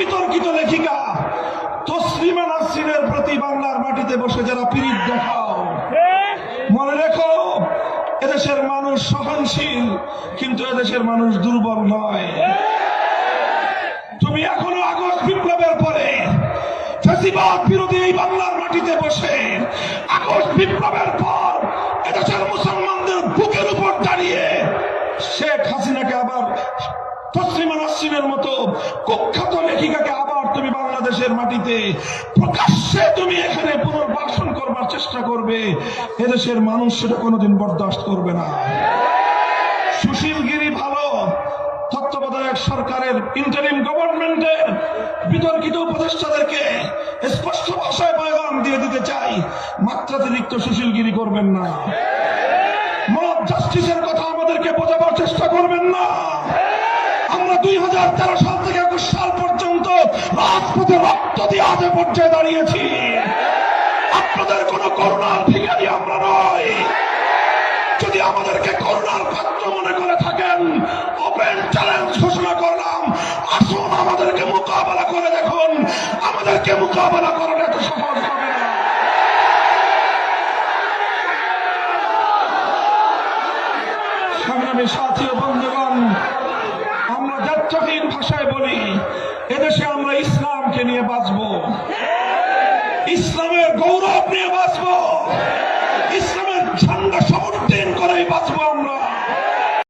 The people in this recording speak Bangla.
বিতর্কিত লেখিকা তসলিমা নাসরিনের প্রতি বাংলার মাটিতে বসে যারা পীড়িত দেখাও। মনে রেখো এদেশের মানুষ সহনশীল কিন্তু এদেশের মানুষ দুর্বল নয়। তুমি এখনও আগস্ট বিপ্লবের পরে ফেসিবাদ বিরোধী এই বাংলার মাটিতে বসে আগস্ট বিপ্লবের পর তসলিমা মতো কুখ্যাত লেখিকাকে আবার তুমি বাংলাদেশের মাটিতে প্রকাশ্যে তুমি এখানে পুনর্বাসন করবার চেষ্টা করবে, এদেশের মানুষ সেটা কোনোদিন বরদাস্ত করবে না। সুশীলগিরি ভালো তত্ত্বাবধায়ক সরকারের ইন্টারিম গভর্নমেন্টের বিতর্কিত উপদেষ্টাদেরকে স্পষ্ট ভাষায় পয়গাম দিয়ে দিতে চাই, মাত্রাতিরিক্ত সুশীলগিরি করবেন না। মব জাস্টিসের কথা আমাদেরকে বোঝাবার চেষ্টা করবেন না। আমরা দুই হাজার তেরো সাল থেকে একুশ সাল পর্যন্ত রাজপথে রক্ত দিয়ে আজ পর্যায়ে দাঁড়িয়েছি। আপনাদের কোন করুণার ভিখারি আমরা নয় যদি আমাদেরকে করুণার পাত্র মনে করে থাকেন, ওপেন চ্যালেঞ্জ ঘোষণা করলাম। আসুন আমাদেরকে মোকাবেলা করে দেখুন। আমাদেরকে মোকাবেলা করাটা এত সহজ হবে সাথী বন্ধুগণ আমরা যাত্রাহীন ভাষায় বলি এদেশে আমরা ইসলামকে নিয়ে বাঁচব। ইসলাম